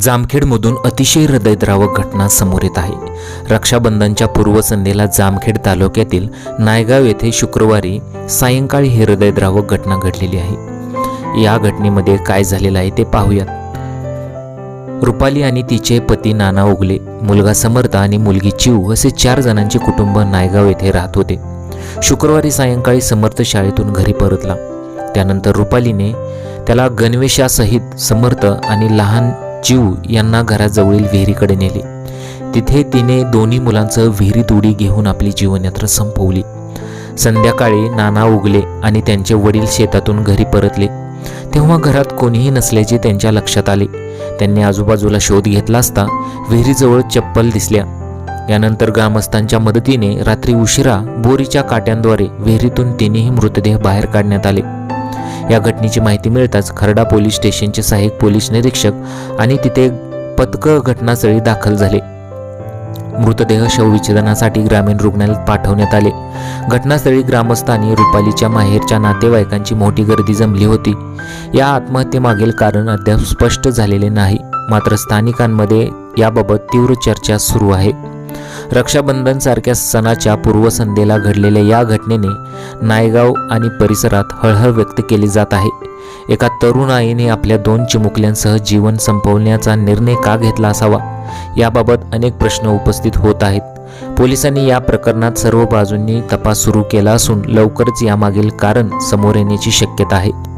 जामखेडमधून अतिशय हृदयद्रावक घटना समोर येत आहे. रक्षाबंधनच्या पूर्वसंध्येला जामखेड तालुक्यातील नायगाव येथे शुक्रवारी सायंकाळी ही हृदयद्रावक घटना घडलेली आहे. या घटनेमध्ये काय झालेलं आहे ते पाहूयात. रुपाली आणि तिचे पती नाना उगले मुलगा समर्थ आणि मुलगी चिऊ असे चार जणांचे कुटुंब नायगाव येथे राहत होते. शुक्रवारी सायंकाळी समर्थ शाळेतून घरी परतला. त्यानंतर रुपालीने त्याला गणवेशासहित समर्थ आणि लहान जीव यांना घराजवळील विहिरीकडे नेले. तिथे तिने दोन्ही मुलांचं विहिरीत उडी घेऊन आपली जीवनयात्रा संपवली. संध्याकाळी नाना उगले आणि त्यांचे वडील शेतातून घरी परतले. तेव्हा घरात कोणीही नसल्याचे त्यांच्या लक्षात आले. त्यांनी आजूबाजूला शोध घेतला असता विहिरीजवळ चप्पल दिसल्या. यानंतर ग्रामस्थांच्या मदतीने रात्री उशिरा बोरीच्या काट्यांद्वारे विहिरीतून तिन्ही मृतदेह बाहेर काढण्यात आले. या घटनेची माहिती मिळताच खरडा पोलीस स्टेशनचे सहाय्यक पोलीस निरीक्षक आणि तिथे पथक घटनास्थळी दाखल झाले. मृतदेह शवविच्छेदनासाठी ग्रामीण रुग्णालयात पाठवण्यात आले. घटनास्थळी ग्रामस्थांनी रुपालीच्या माहेरच्या नातेवाईकांची मोठी गर्दी जमली होती. या आत्महत्येमागील कारण अद्याप स्पष्ट झालेले नाही. मात्र स्थानिकांमध्ये याबाबत तीव्र चर्चा सुरू आहे. रक्षाबंधन सारख्या सणाच्या पूर्वसंध्येला घडलेल्या या घटनेने नायगाव आणि परिसरात हळहळ व्यक्त केली जात आहे. एका तरुण आईने आपल्या दोन चिमुकल्यांसह जीवन संपवण्याचा निर्णय का घेतला असावा? याबाबत अनेक प्रश्न उपस्थित होत आहेत. पोलिसांनी या प्रकरणात सर्व बाजूंनी तपास सुरू केला असून लवकरच यामागील कारण समोर येण्याची शक्यता आहे.